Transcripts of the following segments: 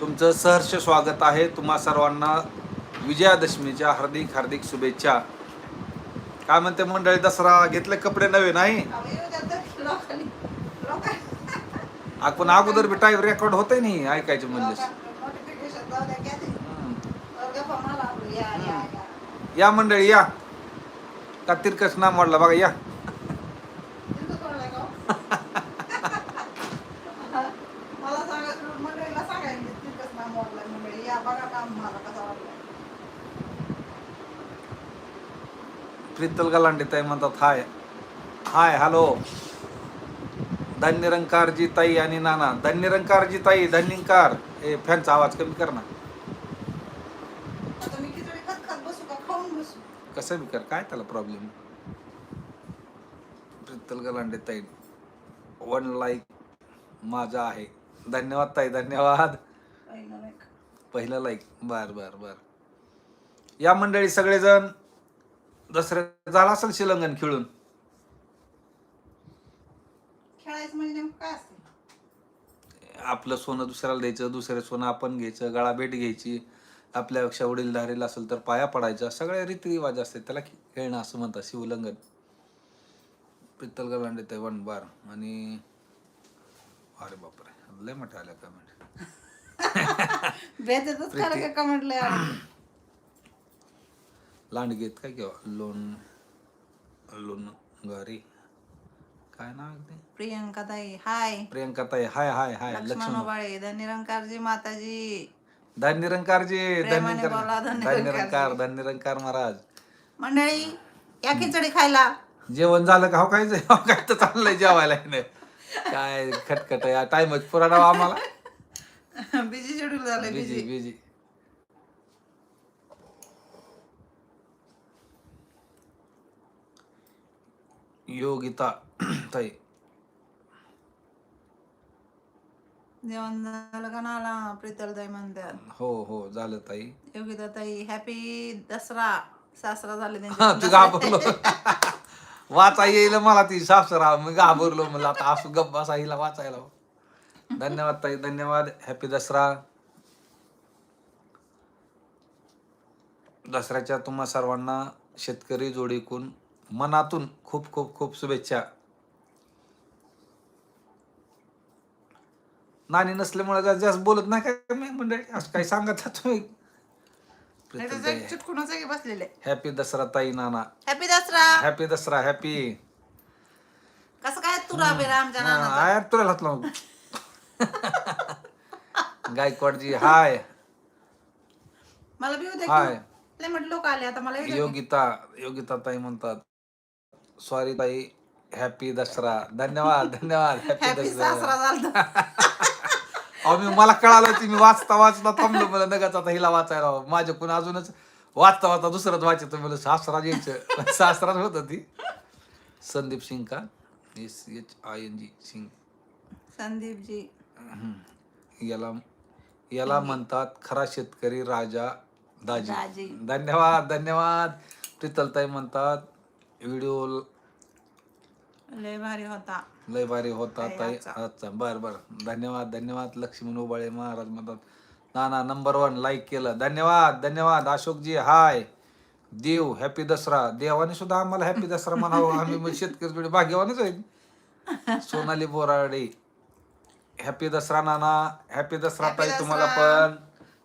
तुमचं सहर्ष स्वागत आहे. तुम्हा सर्वांना विजयादशमीच्या हार्दिक हार्दिक शुभेच्छा. काय म्हणते मंडळी दसरा घेतले कपडे नवे नाही? आपण अगोदर बी टाईप रेकॉर्ड होते नाही ऐकायचे म्हणजे या मंडळी या. का तिरकस नाम वाढला? बघा या मला सांगा मंडळीला सांगायला तिथंच नाव मोडलं मंडळी या बघा काम मला कसा वाटलं प्रीतल गलांडे ताई म्हणतात हाय. Hi hello. धन्यरंकारजी ताई आणि नाना. धन्यरंकारजी ताई धन्यंकार. ए फॅनचा आवाज कमी कर ना. कसं बी कर काय त्याला प्रॉब्लेम प्रीतल गलांडे ताई वन लाईक माझा आहे. धन्यवाद ताई धन्यवाद. पहिलं लाईक बर बर बर. या मंडळी सगळेजण दसऱ्या झाला असेल शिलंगण खेळून? खेळायचं म्हणजे काय आपलं सोनं दुसऱ्याला द्यायचं दुसरं सोनं आपण घ्यायचं गळा भेट घ्यायची. आपल्यापेक्षा वडीलधारीला असेल तर पाया पडायच्या सगळ्या रीतिरिवाज असतात. त्याला खेळणं असं म्हणतात शिवलंगन. पित्तल गलांडे ते वन बार. आणि अरे बापरे. लय मोठे आल्या कमेंट बेतच खरं का कमेंटला लांडगेत काय किंवा लोण लोण गारी? काय नाव आहे ते? प्रियंका ताई हाय. प्रियंका ताई हाय हाय हाय लक्ष्मण धनिरंकारजी माताजी. धन्यरंकारजी प्रेमाने धन्यरंकार बोला, धन्यरंकारजी. धन्यरंकार धन्यरंकार महाराज. मंडळी या खिचडी खायला. जेवण झालं का? हो काय हो काय तर चाललंय जेवायला. नाही काय खटखट या टाइमच पुरा डाव आम्हाला. बिझी शेड्यूल झालंय बिजी बिझी. बिजी योगिता ताई. जेवण झालं का नाला प्रीतल ताई म्हणतात. हो हो झालं ताई. योगिता ताई हॅपी दसरा. सासरा झाले हा, तू घाबरलो. वाचा येईल मला ती सासरा. मी घाबरलो मला आता असू गप्प हिला वाचायला. धन्यवाद ताई धन्यवाद. हॅपी दसरा. दसऱ्याच्या तुम्हा सर्वांना शेतकरी जोडीकून मनातून खूप खूप खूप शुभेच्छा. नानी नसल्यामुळे जास्त बोलत नाही काय मी मंडळी असं काही सांगत तुम्ही? चिटकून बसलेले. हॅपी दसरा ताई नाना. Happy Dasara. Happy Dasara happy कसं काय तुरा बेरा आमच्या नानाचा? आय तुला हात लावू गायकवाडजी हाय. मला बी होते हाय. लय म्हटलं लोक आले आता मला येऊ दे की. योगिता योगिता ताई म्हणतात सॉरी ताई हॅपी दसरा. धन्यवाद धन्यवाद हॅपी हॅपी दसरा. सासरा झालता. अहो मी मला कळालं ती मी वाचता वाचता थांबलो मला नगाच आता हिला वाचायला हवं. माझ्याकडून अजूनच वाचता वाचता दुसरंच वाचायचं मला सासरा यायचं. सासराच होत ती. संदीप सिंग का? S H I N G Singh. Sandeepji. याला याला म्हणतात खरा शेतकरी राजा दाजी. दाजी. धन्यवाद धन्यवाद. प्रीतलताई म्हणतात व्हिडिओ लय भारी होता. लय भारी होता ताई? अच्छा बर बर. धन्यवाद धन्यवाद. लक्ष्मण उबाळे महाराज म्हणतात ना ना नंबर वन लाईक केलं. धन्यवाद धन्यवाद. अशोकजी हाय देव हॅपी दसरा. देवाने सुद्धा आम्हाला हॅपी दसरा म्हणावं. आम्ही मग शेतकरी भाग्यवानच आहेत सोनाली बोराडे. हॅपी दसरा नाना हॅपी दसरा Happy ताई तुम्हाला दसरा. पण.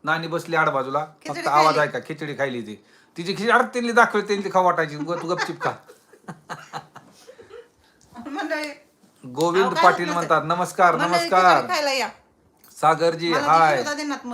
नानी बसली आड बाजूला. खिचडी फक्त आवाज खायली. ऐका खिचडी खायली ती. तिची खिचडी अडक त्यांनी दाखवली त्यांनी खा वाटायची. तू तू गपचिप खा मंडळी गोविंद अहो, काय पाटील म्हणतात नमस्कार मंडळी नमस्कार. खिचडी खायला या. सागरजी मला हाय.